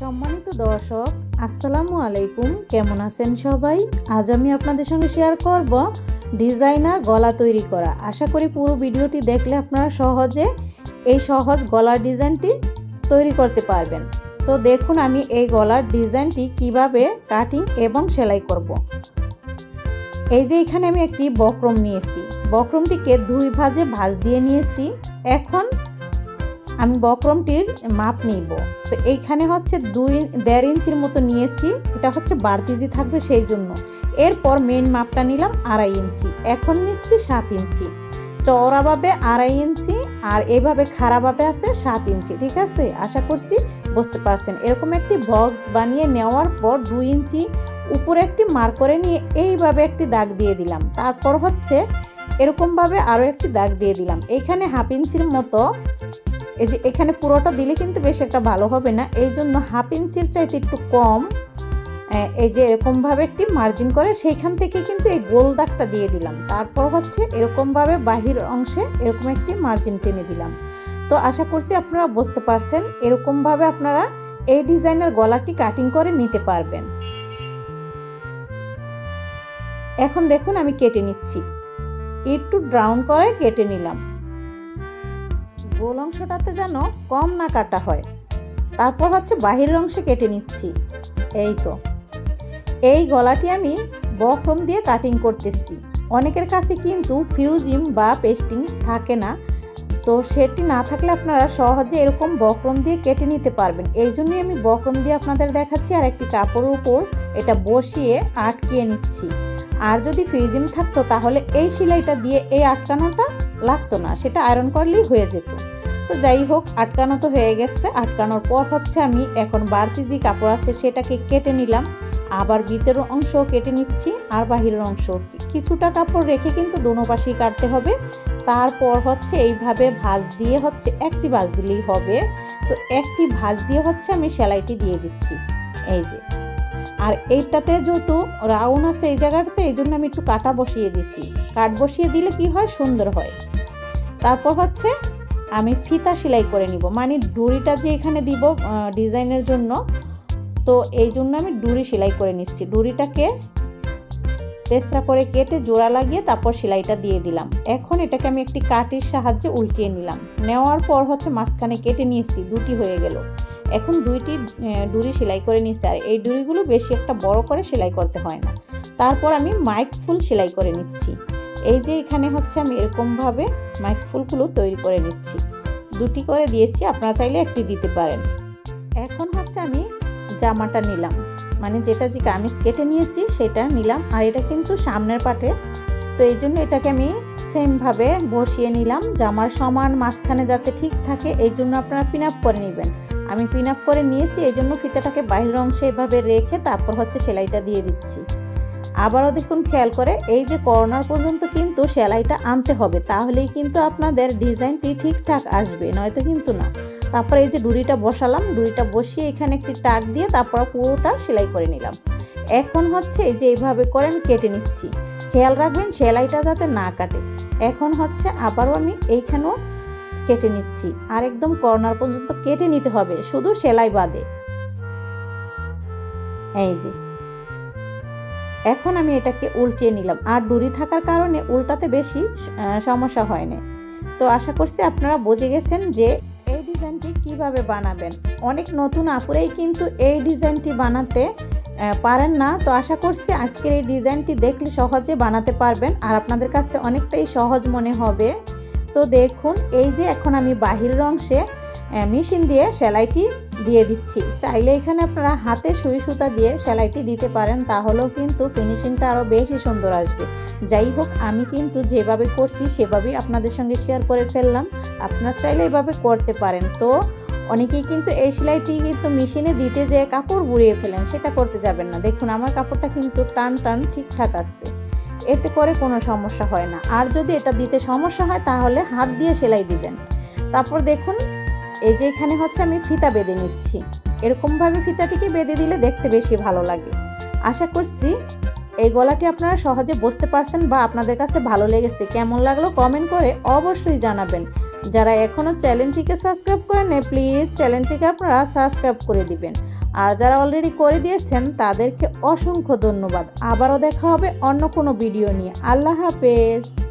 সম্মানিত দর্শক, আসসালামু আলাইকুম। কেমন আছেন সবাই? আজ আমি আপনাদের সঙ্গে শেয়ার করব ডিজাইনার গলা তৈরি করা। আশা করি পুরো ভিডিওটি দেখলে আপনারা সহজে এই সহজ গলার ডিজাইনটি তৈরি করতে পারবেন। তো দেখুন আমি এই গলার ডিজাইনটি কীভাবে কাটিং এবং সেলাই করব। এই যে এখানে আমি একটি বক্রম নিয়েছি। বক্রমটিকে দুই ভাজে ভাজ দিয়ে নিয়েছি। এখন আমি বক্রমটির মাপ নিব। তো এইখানে হচ্ছে দুই, দেড় ইঞ্চির মতো নিয়েছি এটা হচ্ছে বাড়তিজি থাকবে সেই জন্য। এরপর মেন মাপটা নিলাম আড়াই ইঞ্চি। এখন নিচ্ছি সাত ইঞ্চি। চওড়াভাবে আড়াই ইঞ্চি আর এইভাবে খারাপভাবে আছে সাত ইঞ্চি, ঠিক আছে? আশা করছি বুঝতে পারছেন। এরকম একটি বক্স বানিয়ে নেওয়ার পর দুই ইঞ্চি উপরে একটি মার করে নিয়ে এইভাবে একটি দাগ দিয়ে দিলাম। তারপর হচ্ছে এরকমভাবে আরও একটি দাগ দিয়ে দিলাম। এইখানে হাফ ইঞ্চির মতো এই যে এখানে পুরোটা দিলে কিন্তু বেশ একটা ভালো হবে না। এই জন্য হাফ ইঞ্চির চাইতে একটু কম এই যে এরকমভাবে একটি মার্জিন করে, সেইখান থেকে কিন্তু এই গোল দাগটা দিয়ে দিলাম। তারপর হচ্ছে এরকমভাবে বাহির অংশে এরকম একটি মার্জিন টেনে দিলাম। তো আশা করছি আপনারা বুঝতে পারছেন, এরকমভাবে আপনারা এই ডিজাইনের গলাটি কাটিং করে নিতে পারবেন। এখন দেখুন আমি কেটে নিচ্ছি। একটু ব্রাউন করে কেটে নিলাম। গোল অংশটাতে যেন কম না কাটা হয়। তারপর হচ্ছে বাহিরের অংশে কেটে নিচ্ছি। এই তো। এই গলাটি আমি বক্রম দিয়ে কাটিং করতেছি। অনেকের কাছে কিন্তু ফিউজিম বা পেস্টিং থাকে না। তো সেটি না থাকলে আপনারা সহজে এরকম বক্রম দিয়ে কেটে নিতে পারবেন। এই জন্যই আমি বক্রম দিয়ে আপনাদের দেখাচ্ছি আর একটি কাপড়ের উপর এটা বসিয়ে আটকিয়ে নিচ্ছি। আর যদি ফিউজিম থাকতো তাহলে এই সেলাইটা দিয়ে এই আটকানোটা লাগতো না, সেটা আয়রন করলেই হয়ে যেত। তো যাই হোক, আটকানো তো হয়ে গেছে। আটকানোর পর হচ্ছে আমি এখন বাড়তি যে কাপড় আছে সেটাকে কেটে নিলাম। আবার ভিতরের অংশ কেটে নিচ্ছি আর বাহিরের অংশ। কিছুটা কাপড় রেখে কিন্তু দোনো পাশেই কাটতে হবে। তারপর হচ্ছে এইভাবে ভাঁজ দিয়ে হচ্ছে একটি ভাঁজ দিলেই হবে। তো একটি ভাঁজ দিয়ে হচ্ছে আমি সেলাইটি দিয়ে দিচ্ছি। এই যে। আর এইটাতে যেহেতু রাউন্ড আছে এই জায়গাটাতে, এই জন্য আমি একটু কাটা বসিয়ে দিছি। কাট বসিয়ে দিলে কি হয়? সুন্দর হয়। তারপর হচ্ছে আমি ফিতা সেলাই করে নিব। মানে ডুরিটা যে এখানে দিব ডিজাইনের জন্য তো এই জন্য আমি ডুরি সেলাই করে নিচ্ছি। ডুরিটাকে তেসরা করে কেটে জোড়া লাগিয়ে তারপর সেলাইটা দিয়ে দিলাম। এখন এটাকে আমি একটি কাটির সাহায্যে উল্টিয়ে নিলাম। নেওয়ার পর হচ্ছে মাঝখানে কেটে নিয়েছি, দুটি হয়ে গেল। এখন দুইটি ডুরি সেলাই করে নিচ্ছি। আর এই ডুরিগুলো বেশি একটা বড় করে সেলাই করতে হয় না। তারপর আমি মাইক ফুল সেলাই করে নিচ্ছি। এই যে এখানে হচ্ছে আমি এরকমভাবে মাইক ফুলগুলো তৈরি করে নিচ্ছি। দুটি করে দিয়েছি, আপনারা চাইলে একটি দিতে পারেন। জামাটা নিলাম। মানে যেটা যে কামিজ কেটে নিয়েছি সেটা নিলাম। আর এটা কিন্তু সামনের পাটে। তো এই জন্য এটাকে আমি সেমভাবে বসিয়ে নিলাম। জামার সমান মাঝখানে যাতে ঠিক থাকে, এই জন্য আপনারা পিন আপ করে নেবেন। আমি পিন আপ করে নিয়েছি, এই জন্য ফিতাটাকে বাইরের অংশে এভাবে রেখে তারপর হচ্ছে সেলাইটা দিয়ে দিচ্ছি। আবারও দেখুন, খেয়াল করে, এই যে কর্নার পর্যন্ত কিন্তু সেলাইটা আনতে হবে। তাহলেই কিন্তু আপনাদের ডিজাইনটি ঠিকঠাক আসবে, নয়তো কিন্তু না। তারপর এই যে ডুরিটা বসালাম ডুরিটা বসিয়ে এখানে একটি টাক দিয়ে তারপর পুরোটা সেলাই করে নিলাম। এখন হচ্ছে এই যে এইভাবে করে আমি কেটে নিচ্ছি। খেয়াল রাখবেন সেলাইটা যাতে না কাটে। এখন হচ্ছে আবারও আমি এইখানেও কেটে নিচ্ছি। আর একদম কর্নার পর্যন্ত কেটে নিতে হবে, শুধু সেলাই বাদে। এই যে। এখন আমি এটাকে উল্টিয়ে নিলাম। আর ডুরি থাকার কারণে উল্টাতে বেশি সমস্যা হয় না। তো আশা করছি আপনারা বুঝে গেছেন যে ডিজাইনটি কীভাবে বানাবেন? অনেক নতুন আপুরেই কিন্তু এই ডিজাইনটি বানাতে পারেন না। তো আশা করছি আজকের এই ডিজাইনটি দেখলে সহজে বানাতে পারবেন। আর আপনাদের কাছে অনেকটাই সহজ মনে হবে। তো দেখুন, এই যে এখন আমি বাহিরের অংশে মেশিন দিয়ে সেলাইটি দিয়ে দিচ্ছি। চাইলে এখানে আপনারা হাতে সুই সুতা দিয়ে সেলাইটি দিতে পারেন, তাহলেও কিন্তু ফিনিশিংটা আরও বেশি সুন্দর আসবে। যাই হোক, আমি কিন্তু যেভাবে করছি, সেভাবেই আপনাদের সঙ্গে শেয়ার করে ফেললাম। আপনার চাইলে এভাবে করতে পারেন। তো অনেকেই কিন্তু এই সেলাইটি কিন্তু মেশিনে দিতে যে কাপড় বুড়িয়ে ফেলেন, সেটা করতে যাবেন না। দেখুন, আমার কাপড়টা কিন্তু টান টান ঠিকঠাক আসছে। এতে করে কোনো সমস্যা হয় না। আর যদি এটা দিতে সমস্যা হয়, তাহলে হাত দিয়ে সেলাই দিবেন। তারপর দেখুন এই যে এখানে হচ্ছে আমি ফিতা বেঁধে নিচ্ছি। এরকমভাবে ফিতাটিকে বেঁধে দিলে দেখতে বেশি ভালো লাগে। আশা করছি এই গলাটি আপনারা সহজে বুঝতে পারছেন বা আপনাদের কাছে ভালো লেগেছে। কেমন লাগল কমেন্ট করে অবশ্যই জানাবেন। যারা এখনও চ্যানেলটিকে সাবস্ক্রাইব করেন প্লিজ চ্যানেলটিকে আপনারা সাবস্ক্রাইব করে দিবেন। আর যারা অলরেডি করে দিয়েছেন, তাদেরকে অসংখ্য ধন্যবাদ। আবারও দেখা হবে অন্য কোনো ভিডিও নিয়ে। আল্লাহ হাফেজ।